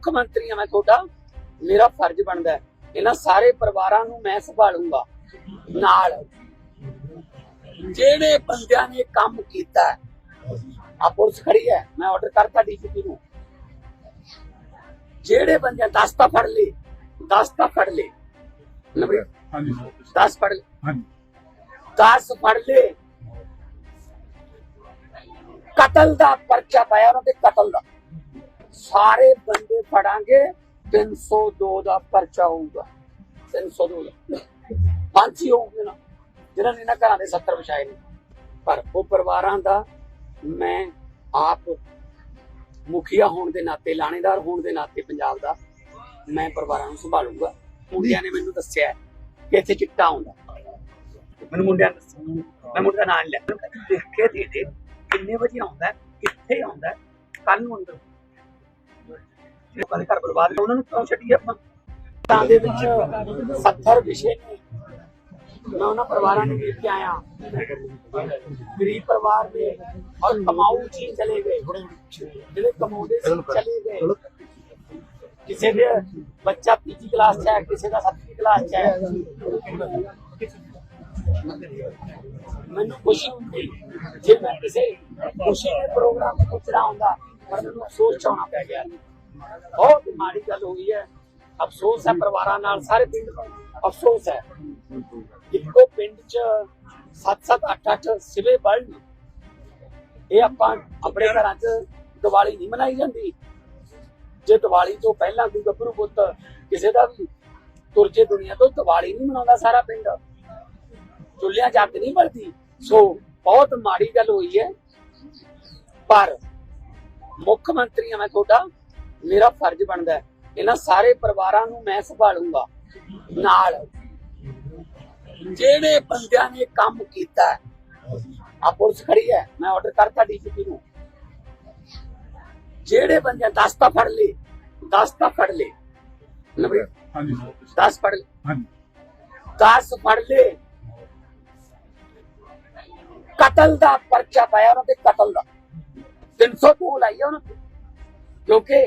ਮੁੱਖ ਮੰਤਰੀ ਹਾਂ ਮੈਂ ਤੁਹਾਡਾ ਮੇਰਾ ਫਰਜ਼ ਬਣਦਾ ਹੈ। ਇਹਨਾਂ ਸਾਰੇ ਪਰਿਵਾਰਾਂ ਨੂੰ ਮੈਂ ਸੰਭਾਲੂੰਗਾ। ਨਾਲ ਜਿਹੜੇ ਬੰਦਿਆਂ ਨੇ ਕੰਮ ਕੀਤਾ ਆ ਪੁਲਿਸ ਖੜੀ ਹੈ ਮੈਂ ਆਰਡਰ ਕਰਤਾ ਡੀਜੀਪੀ ਨੂੰ। ਜਿਹੜੇ ਬੰਦੇ 10 ਤਾਂ ਫੜ ਲਏ 10 ਤਾਂ ਫੜ ਲਏ। ਹਾਂਜੀ ਸਰ 10 ਫੜ ਲਏ। ਹਾਂਜੀ। 10 ਫੜ ਲਏ। ਕਤਲ ਦਾ ਪਰਚਾ ਪਾਇਆ ਉਹਨਾਂ ਤੇ ਕਤਲ ਦਾ। ਸਾਰੇ ਬੰਦੇ ਫੜਾਂਗੇ 302 ਦਾ ਪਰਚਾ ਹੋਊਗਾ। 302 ਦਾ ਫਾਂਸੀ ਹੋਊਗੀ ਨਾ। ਜਿਹਨਾਂ ਨੇ ਨਾ ਘਰਾਂ ਦੇ 70 ਵਿਛਾਏ ਨੇ। ਪਰ ਉਹ ਪਰਿਵਾਰਾਂ ਦਾ ਮੈਂ ਆਪ ਮੁਖੀਆ ਹੋਣ ਦੇ ਨਾਤੇ ਲਾਣੇਦਾਰ ਹੋਣ ਦੇ ਨਾਤੇ ਪੰਜਾਬ ਦਾ ਮੈਂ ਪਰਿਵਾਰਾਂ ਨੂੰ ਸੰਭਾਲੂਗਾ। ਮੁੰਡਿਆਂ ਨੇ ਮੈਨੂੰ ਦੱਸਿਆ ਕਿ ਇੱਥੇ ਚਿੱਟਾ ਆਉਂਦਾ ਮੈਨੂੰ ਮੁੰਡਿਆਂ ਨੇ ਦੱਸਿਆ। ਮੈਂ ਮੁੰਡਾ ਨਾਂ ਲਿਆ। ਦੇਖ ਕੇ ਦੇ ਦੇ ਕਿੰਨੇ ਵਜੇ ਆਉਂਦਾ ਕਿੱਥੇ ਆਉਂਦਾ ਕੱਲ ਨੂੰ ਅੰਦਰ ਲੋਕਾਂ ਦੇ ਘਰ ਬਰਬਾਦ ਉਹਨਾਂ ਨੂੰ ਕਿਉਂ ਛੱਡੀਏ ਆਪਾਂ? ਤਾਂ ਦੇ ਵਿੱਚ 70 ਵਿਸ਼ੇ ਮੈਂ ਉਹਨਾਂ ਪਰਿਵਾਰਾਂ ਨੂੰ ਵੇਖ ਕੇ ਆਇਆ। ਗਰੀਬ ਪਰਿਵਾਰ ਦੇ ਔਰ ਕਮਾਊ ਜੀ ਚਲੇ ਗਏ। ਜਿਹੜੇ ਕਮਾਉਂਦੇ ਸੀ ਚਲੇ ਗਏ। ਕਿਸੇ ਦੇ ਬੱਚਾ ਪੀਜੀ ਕਲਾਸ ਚ ਹੈ, ਕਿਸੇ ਦਾ 7ਵੀਂ ਕਲਾਸ ਚ ਹੈ। ਮੈਨੂੰ ਖੁਸ਼ੀ ਹੁੰਦੀ ਜੇ ਮੈਂ ਕਿਸੇ ਖੁਸ਼ੀ ਦੇ ਪ੍ਰੋਗਰਾਮ ਨੂੰ ਪੁੱਛਣਾ ਹੁੰਦਾ ਪਰ ਮੈਨੂੰ ਅਫਸੋਸ ਚ ਆਉਣਾ ਪੈ ਗਿਆ। ਬਹੁਤ ਮਾੜੀ ਗੱਲ ਹੋ ਗਈ ਹੈ। ਅਫਸੋਸ ਹੈ ਪਰਿਵਾਰਾਂ ਨਾਲ, ਸਾਰੇ ਪਿੰਡ ਅਫਸੋਸ ਹੈ। ਇੱਕੋ ਪਿੰਡ ਚ 7-7 8-8 ਸਿਵੇ ਬਲਨ ਇਹ ਆਪਾਂ ਆਪਣੇ ਘਰਾਂ 'ਚ ਦੀਵਾਲੀ ਨਹੀਂ ਮਨਾਈ ਜਾਂਦੀ। ਜੇ ਦੀਵਾਲੀ ਤੋਂ ਪਹਿਲਾਂ ਕੋਈ ਗੱਭਰੂ ਪੁੱਤ ਕਿਸੇ ਦਾ ਵੀ ਤੁਰਜੇ ਦੁਨੀਆ ਤੋਂ, ਦੀਵਾਲੀ ਨਹੀਂ ਮਨਾਉਂਦਾ ਸਾਰਾ ਪਿੰਡ। ਚੁੱਲਿਆਂ ਜੱਗ ਨਹੀਂ ਬਲਦੀ। ਸੋ ਬਹੁਤ ਮਾੜੀ ਗੱਲ ਹੋਈ ਹੈ। ਪਰ ਮੁੱਖ ਮੰਤਰੀ ਹਾਂ ਮੈਂ ਤੁਹਾਡਾ ਮੇਰਾ ਫਰਜ਼ ਬਣਦਾ ਹੈ। ਇਹਨਾਂ ਸਾਰੇ ਪਰਿਵਾਰਾਂ ਨੂੰ ਮੈਂ ਸੰਭਾਲੂੰਗਾ। ਨਾਲ ਜਿਹੜੇ ਬੰਦਿਆਂ ਨੇ ਕੰਮ ਕੀਤਾ ਆ ਪੁਲਿਸ ਖੜੀ ਹੈ। ਮੈਂ ਆਰਡਰ ਕਰਤਾ ਡੀਜੀਪੀ ਨੂੰ। ਜਿਹੜੇ ਬੰਦੇ 10 ਤਾਂ ਫੜ ਲਏ 10 ਤਾਂ ਫੜ ਲਏ। ਹਾਂਜੀ ਸਰ 10 ਫੜ ਲਏ। ਹਾਂਜੀ। 10 ਫੜ ਲਏ। ਕਤਲ ਦਾ ਪਰਚਾ ਪਾਇਆ ਉਹਨਾਂ ਤੇ ਕਤਲ ਦਾ। 302 ਲਾਈ ਉਹਨਾਂ ਤੇ। ਕਿਉਂਕਿ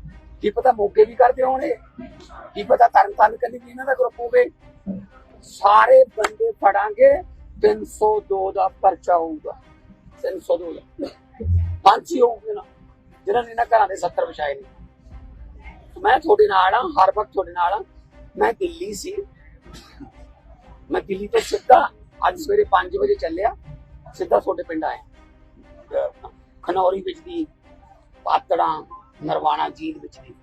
ਕੀ ਪਤਾ ਮੋਗੇ ਵੀ ਕਰਦੇ ਹੋਣੇ ਕੀ ਪਤਾ ਤਰਨ ਤਾਰਨ ਕੰਨੀ ਵੀ ਇਹਨਾਂ ਦਾ ਗਰੁੱਪ ਹੋਵੇ? ਸਾਰੇ ਬੰਦੇ ਫੜਾਂਗੇ 302 ਦਾ ਪਰਚਾ ਹੋਊਗਾ। 302 ਦਾ ਫਾਂਸੀ ਹੋਊਗੀ ਨਾ। ਜਿਹਨਾਂ ਨੇ ਨਾ ਘਰਾਂ ਦੇ 70 ਵਿਛਾਏ ਨੇ। ਮੈਂ ਤੁਹਾਡੇ ਨਾਲ ਆ ਹਰ ਵਕਤ ਤੁਹਾਡੇ ਨਾਲ ਆ ਮੈਂ ਦਿੱਲੀ ਸੀ। ਮੈਂ ਦਿੱਲੀ ਤੋਂ ਸਿੱਧਾ ਅੱਜ ਸਵੇਰੇ 5 ਵਜੇ ਚੱਲਿਆ। ਸਿੱਧਾ ਤੁਹਾਡੇ ਪਿੰਡ ਆਇਆ। ਖਨੌਰੀ ਵਿੱਚ ਦੀ ਪਾਤੜਾਂ ਨਰਵਾਣਾ ਜੀਤ ਵਿੱਚ ਦੀ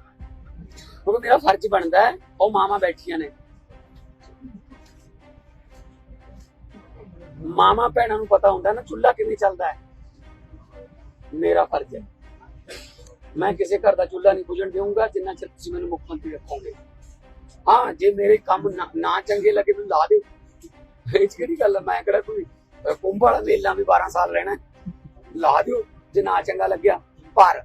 ਕਿਉਂਕਿ ਮੇਰਾ ਫਰਜ਼ ਬਣਦਾ ਹੈ? ਉਹ ਮਾਮਾ ਬੈਠੀਆਂ ਨੇ। ਮਾਮਾ ਭੈਣਾਂ ਨੂੰ ਪਤਾ ਹੁੰਦਾ ਨਾ, ਚੁੱਲ੍ਹਾ ਕਿਵੇਂ ਚੱਲਦਾ ਹੈ? ਮੇਰਾ ਫਰਜ਼ ਹੈ। ਮੈਂ ਕਿਸੇ ਘਰ ਦਾ ਚੁੱਲ੍ਹਾ ਨਹੀਂ ਬੁਝਣ ਦੇਵਾਂਗਾ ਜਿੰਨਾ ਚਿਰ ਤੁਸੀਂ ਮੈਨੂੰ ਮੁੱਖ ਮੰਤਰੀ ਰੱਖੋਗੇ। ਹਾਂ, ਜੇ ਮੇਰੇ ਕੰਮ ਨਾ- ਚੰਗੇ ਲੱਗੇ, ਮੈਨੂੰ ਲਾ ਦਿਓ। ਇਹ 'ਚ ਕਿਹੜੀ ਗੱਲ ਹੈ? ਮੈਂ ਕਿਹੜਾ ਕੋਈ ਕੁੰਭ ਵਾਲਾ ਮੇਲਾ ਵੀ 12 ਸਾਲ ਰਹਿਣਾ ਲਾ ਦਿਓ, ਜੇ ਨਾ ਚੰਗਾ ਲੱਗਿਆ। ਪਰ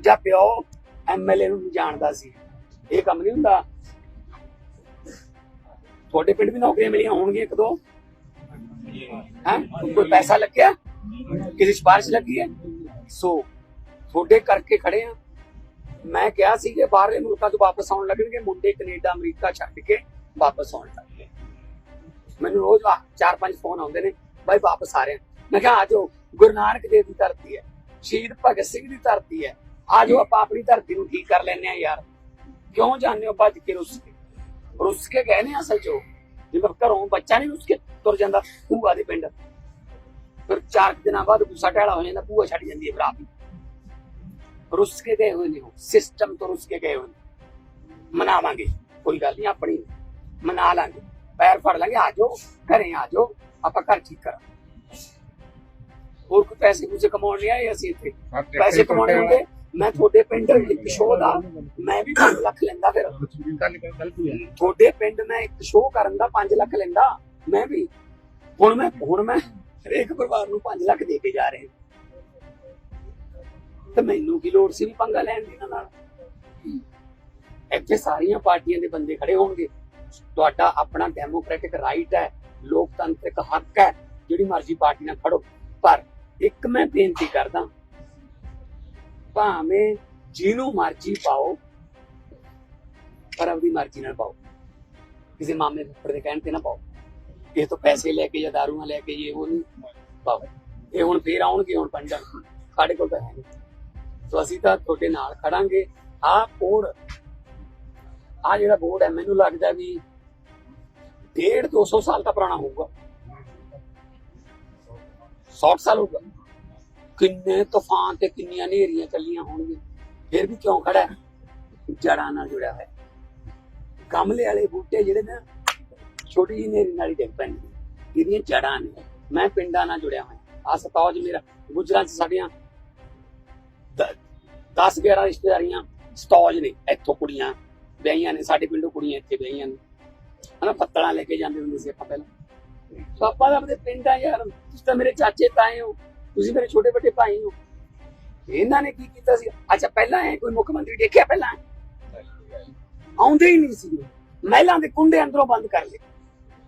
ਜਾਂ ਪਿਓ ਐਮਐਲਏ ਨੂੰ ਜਾਣਦਾ ਸੀ। ਇਹ ਕੰਮ ਨਹੀਂ ਹੁੰਦਾ। ਤੁਹਾਡੇ ਪਿੰਡ ਵੀ ਨੌਕਰੀਆਂ ਮਿਲੀਆਂ ਹੋਣਗੀਆਂ ਇੱਕ ਦੋ? ਹੈ? ਕੋਈ ਪੈਸਾ ਲੱਗਿਆ? ਕਿਸੇ ਸਿਫਾਰਿਸ਼ ਲੱਗੀ ਹੈ? ਸੋ, ਤੁਹਾਡੇ ਕਰਕੇ ਖੜੇ ਆ ਮੈਂ ਕਿਹਾ ਸੀ ਕਿ ਬਾਹਰਲੇ ਮੁਲਕਾਂ ਤੋਂ ਵਾਪਸ ਆਉਣ ਲੱਗਣਗੇ। ਮੁੰਡੇ ਕੈਨੇਡਾ, ਅਮਰੀਕਾ ਛੱਡ ਕੇ ਵਾਪਸ ਆਉਣ ਲੱਗੇ ਮੈਨੂੰ ਰੋਜ਼ ਆ- ਚਾਰ ਪੰਜ ਫੋਨ ਆਉਂਦੇ ਨੇ, ਬਾਈ, ਵਾਪਸ ਆ ਰਹੇ। ਮੈਂ ਕਿਹਾ, ਆ ਜਾਓ। ਗੁਰੂ ਨਾਨਕ ਦੇਵ ਦੀ ਧਰਤੀ ਹੈ। ਸ਼ਹੀਦ ਭਗਤ ਸਿੰਘ ਦੀ ਧਰਤੀ ਹੈ। ਆਜੋ ਆਪਾਂ ਆਪਣੀ ਧਰਤੀ ਨੂੰ ਠੀਕ ਕਰ ਲੈਨੇ ਆ ਯਾਰ। ਕਿਉਂ ਜਾਂਦੇ ਹੋ ਭੱਜ ਕੇ ਰੁੱਸ ਕੇ? ਰੁੱਸ ਕੇ ਗਏ ਨੇ ਅਸਲ ਚੋ ਜਿਵੇਂ ਘਰੋਂ ਬੱਚਾ ਨਹੀਂ ਰੁੱਸ ਕੇ ਤੁਰ ਜਾਂਦਾ ਭੂਆ ਦੇ ਪਿੰਡ। ਫਿਰ ਚਾਰ ਦਿਨਾਂ ਬਾਅਦ ਗੁੱਸਾ ਟਹਿਲਾ ਹੋ ਜਾਂਦਾ ਭੂਆ ਛੱਡ ਜਾਂਦੀ ਹੈ ਭਰਾ ਵੀ ਰੁੱਸ ਕੇ ਗਏ ਹੋਏ ਨੇ ਸਿਸਟਮ ਤੋਂ ਰੁੱਸ ਕੇ ਗਏ ਹੋਏ ਨੇ। ਮਨਾਵਾਂਗੇ ਕੋਈ ਗੱਲ ਨਹੀਂ ਆਪਣੀ ਮਨਾ ਲਾਂਗੇ। ਪੈਰ ਫੜ ਲਾਂਗੇ ਆਜੋ ਘਰੇ ਆਜੋ ਆਪਾਂ ਘਰ ਠੀਕ ਕਰਾਂ ਹੋਰ ਕੋਈ ਪੈਸੇ ਪੂਸੇ ਕਮਾਉਣ ਨਹੀਂ ਆਏ ਅਸੀਂ ਇੱਥੇ? ਪੈਸੇ ਕਮਾਉਣੇ ਹੁੰਦੇ? ਮੈਂ ਤੁਹਾਡੇ ਪਿੰਡ ਇੱਕ ਸ਼ੋਅ ਦਾ ਮੈਂ ਵੀ 5 ਲੱਖ ਲੈਂਦਾ ਫਿਰ। ਤੁਹਾਡੇ ਪਿੰਡ ਮੈਂ ਇੱਕ ਸ਼ੋਅ ਕਰਨ ਦਾ 5 ਲੱਖ ਲੈਂਦਾ, ਮੈਂ ਵੀ। ਹੁਣ ਮੈਂ ਹੁਣ ਮੈਂ ਹਰੇਕ ਪਰਿਵਾਰ ਨੂੰ 5 ਲੱਖ ਦੇ ਕੇ ਜਾ ਰਹੇ। ਤੇ ਮੈਨੂੰ ਕੀ ਲੋੜ ਸੀ ਵੀ ਪੰਗਾ ਲੈਣ ਦੀ ਨਾਲ? ਇੱਥੇ ਸਾਰੀਆਂ ਪਾਰਟੀਆਂ ਦੇ ਬੰਦੇ ਖੜੇ ਹੋਣਗੇ। ਤੁਹਾਡਾ ਆਪਣਾ ਡੈਮੋਕ੍ਰੈਟਿਕ ਰਾਈਟ ਹੈ, ਲੋਕਤੰਤਰਿਕ ਹੱਕ ਹੈ, ਜਿਹੜੀ ਮਰਜ਼ੀ ਪਾਰਟੀ ਨਾਲ ਖੜੋ। ਪਰ ਇੱਕ ਮੈਂ ਬੇਨਤੀ ਕਰਦਾ ਭਾਵੇਂ ਜਿਹਨੂੰ ਮਰਜ਼ੀ ਪਾਓ, ਪਰ ਆਪਣੀ ਮਰਜ਼ੀ ਨਾਲ ਪਾਓ। ਕਿਸੇ ਮਾਮੇ ਫੁੱਫੜ ਦੇ ਕਹਿਣ ਤੇ ਨਾ ਪਾਓ। ਕਿਸੇ ਤੋਂ ਪੈਸੇ ਲੈ ਕੇ ਜਾਂ ਦਾਰੂਆਂ ਲੈ ਕੇ ਇਹ ਉਹ ਨਹੀਂ ਪਾਓ। ਇਹ ਹੁਣ ਫੇਰ ਆਉਣਗੇ, ਹੁਣ ਪੰਜਾਂ ਸਾਡੇ ਕੋਲ ਤਾਂ ਹੈ ਨਹੀਂ। ਸੋ ਅਸੀਂ ਤਾਂ ਤੁਹਾਡੇ ਨਾਲ ਖੜਾਂਗੇ। ਆਹ ਕੋਡ ਆ ਜਿਹੜਾ ਬੋਰਡ ਹੈ, ਮੈਨੂੰ ਲੱਗਦਾ ਵੀ 1.5 200 ਸਾਲ ਦਾ ਪੁਰਾਣਾ ਹੋਊਗਾ। 100 ਸਾਲ ਹੋਊਗਾ। ਕਿੰਨੇ ਤੂਫਾਨ ਤੇ ਕਿੰਨੀਆਂ ਨੇਰੀਆਂ ਚੱਲੀਆਂ ਹੋਣਗੀਆਂ। ਫਿਰ ਵੀ ਕਿਉਂ ਖੜਾ ਜੜਾਂ ਨਾਲ ਜੁੜਿਆ ਹੋਇਆ ਗਮਲੇ ਵਾਲੇ ਬੂਟੇ ਜਿਹੜੇ ਨਾ, ਛੋਟੀ ਜਿਹੀ ਨੇਰੀ ਨਾਲ ਹੀ ਡਿੱਗ ਪੈਣਗੇ ਇਹਦੀਆਂ ਜੜਾਂ ਨੇ, ਮੈਂ ਪਿੰਡਾਂ ਨਾਲ ਜੁੜਿਆ ਹੋਇਆ। ਆ ਸਤੌਜ ਮੇਰਾ, ਗੁਜਰਾਤ ਚ ਸਾਡੀਆਂ 10 11 ਰਿਸ਼ਤੇਦਾਰੀਆਂ ਸਤੌਜ ਨੇ, ਇੱਥੋਂ ਕੁੜੀਆਂ ਵਿਆਹੀਆਂ ਨੇ, ਸਾਡੇ ਪਿੰਡੋਂ ਕੁੜੀਆਂ ਇੱਥੇ ਵਿਆਹੀਆਂ ਨੇ। ਹਨਾ, ਪੱਤਲਾਂ ਲੈ ਕੇ ਜਾਂਦੇ ਹੁੰਦੇ ਸੀ ਆਪਾਂ ਪਹਿਲਾਂ। ਪਾਪਾ ਦਾ ਆਪਣੇ ਪਿੰਡ ਆ ਯਾਰ, ਤੁਸੀਂ ਤਾਂ ਮੇਰੇ ਚਾਚੇ, ਤਾਏ ਹੋ। ਤੁਸੀਂ ਮੇਰੇ ਛੋਟੇ ਵੱਡੇ ਭਾਈ ਹੋ। ਇਹਨਾਂ ਨੇ ਕੀ ਕੀਤਾ ਸੀ? ਅੱਛਾ, ਪਹਿਲਾਂ ਐ ਕੋਈ ਮੁੱਖ ਮੰਤਰੀ ਦੇਖਿਆ ਪਹਿਲਾਂ? ਆਉਂਦੇ ਹੀ ਨਹੀਂ ਸੀ। ਮਹਿਲਾਂ ਦੇ ਕੁੰਡੇ ਅੰਦਰੋਂ ਬੰਦ ਕਰ ਲਏ।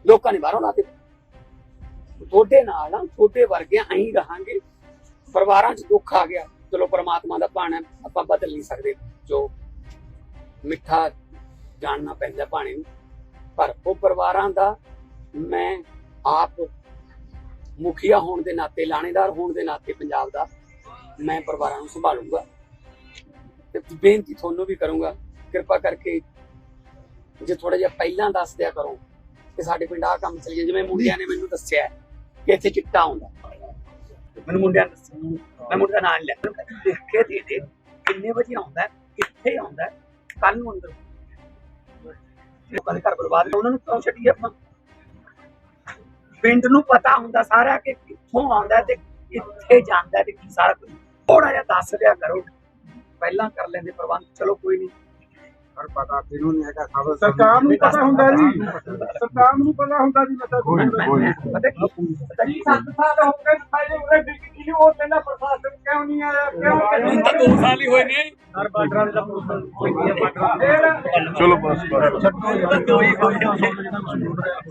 ਲੋਕਾਂ ਨੇ ਬਾਹਰੋਂ ਲਾਤੇ ਤੁਹਾਡੇ ਨਾਲ ਆ ਛੋਟੇ ਵਰਗੇ ਐਂ ਰਹਾਂਗੇ। ਪਰਿਵਾਰਾਂ 'ਚ ਦੁੱਖ ਆ ਗਿਆ। ਚਲੋ, ਪਰਮਾਤਮਾ ਦਾ ਭਾਣਾ ਆਪਾਂ ਬਦਲ ਨਹੀਂ ਸਕਦੇ। ਜੋ ਮਿੱਠਾ ਜਾਣਨਾ ਪੈਂਦਾ ਭਾਣੇ ਨੂੰ। ਪਰ ਉਹ ਪਰਿਵਾਰਾਂ ਦਾ ਮੈਂ ਆਪ ਮੁਖੀਆ ਹੋਣ ਦੇ ਨਾਤੇ, ਲਾਣੇਦਾਰ ਹੋਣ ਦੇ ਨਾਤੇ ਪੰਜਾਬ ਦਾ ਮੈਂ ਪਰਿਵਾਰਾਂ ਨੂੰ ਸੰਭਾਲੂਗਾ। ਤੇ ਬੇਨਤੀ ਤੁਹਾਨੂੰ ਵੀ ਕਰੂੰਗਾ, ਕਿਰਪਾ ਕਰਕੇ ਜੇ ਥੋੜਾ ਜਿਹਾ ਪਹਿਲਾਂ ਦੱਸ ਦਿਆ ਕਰੋ ਕਿ ਸਾਡੇ ਪਿੰਡ ਆ ਕੰਮ ਚੱਲ ਜਿਵੇਂ ਮੁੰਡਿਆਂ ਨੇ ਮੈਨੂੰ ਦੱਸਿਆ ਕਿ ਇੱਥੇ ਚਿੱਟਾ ਆਉਂਦਾ। ਮੈਨੂੰ ਮੁੰਡਿਆਂ ਨੇ ਦੱਸਿਆ, ਮੈਂ ਮੁੰਡੇ ਦਾ ਨਾਂ ਨਹੀਂ ਲਿਆ ਦੇਖ ਕੇ ਦੇ ਦੇ ਕਿੰਨੇ ਵਜੇ ਆਉਂਦਾ, ਕਿੱਥੇ ਆਉਂਦਾ ਕੱਲ ਨੂੰ ਅੰਦਰ। ਲੋਕਾਂ ਦੇ ਘਰ ਬਰਬਾਦ ਉਹਨਾਂ ਨੂੰ ਕਿਉਂ ਛੱਡੀਏ ਆਪਾਂ? ਪਿੰਡ ਨੂੰ ਪਤਾ ਹੁੰਦਾ ਸਾਰਾ ਕਿ ਕਿੱਥੋਂ ਆਉਂਦਾ ਤੇ ਕਿੱਥੇ ਜਾਂਦਾ ਤੇ ਕੀ ਸਾਰਾ ਕੁਝ ਥੋੜਾ ਜਿਹਾ ਦੱਸ ਦਿਆ ਕਰੋ। ਪਹਿਲਾਂ ਕਰ ਲੈਂਦੇ ਪ੍ਰਬੰਧ। ਚਲੋ ਕੋਈ ਨਹੀਂ। ਪਰ ਪਤਾ ਕਿਹਨੂੰ ਨਹੀਂ ਹੈਗਾ ਖਬਰ ਸਰਕਾਰ ਨੂੰ ਪਤਾ ਹੁੰਦਾ ਜੀ। ਸਰਕਾਰ ਨੂੰ ਪਤਾ ਹੁੰਦਾ ਜੀ ਮਤਲਬ ਪਤਾ ਕੀ? ਪਤਾ ਕੀ? ਸੱਤ ਹੋ ਗਏ ਸਾਰੇ ਉਰੇ ਡਿਗਰੀ ਉਹ ਕਹਿੰਦਾ ਪ੍ਰਸ਼ਾਸਨ ਕਿਉਂ ਨਹੀਂ ਆਇਆ? ਕਿਉਂ ਹੁਣ ਤਾਂ ਦੋ ਸਾਲ ਹੀ ਹੋਏ ਨੇ। ਹਰ ਬਾਰਡਰਾਂ ਦਾ ਪ੍ਰਸ਼ਾਸਨ ਚਲੋ ਬਸ ਬਸ। ਤਾਂ ਦੋ ਹੀ ਹੋਏ ਨੇ।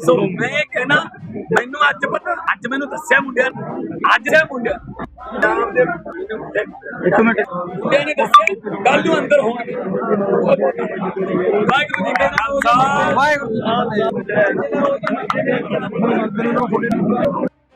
ਸੋ ਮੈਂ ਇਹ ਕਹਿਣਾ ਮੈਨੂੰ ਅੱਜ ਪਤਾ ਅੱਜ ਮੈਨੂੰ ਦੱਸਿਆ ਮੁੰਡਿਆਂ ਨੇ। ਅੱਜ ਇਹ ਮੁੰਡਿਆਂ ਨਾਮ ਦੇ ਇੱਕ ਮਿੰਟ। ਮੁੰਡਿਆਂ ਨੇ ਦੱਸਿਆ ਕੱਲ ਨੂੰ ਅੰਦਰ ਹੋਣਗੇ। ਵਾਹਿਗੁਰੂ ਜੀ ਕਾ ਖਾਲਸਾ। ਵਾਹਿਗੁਰੂ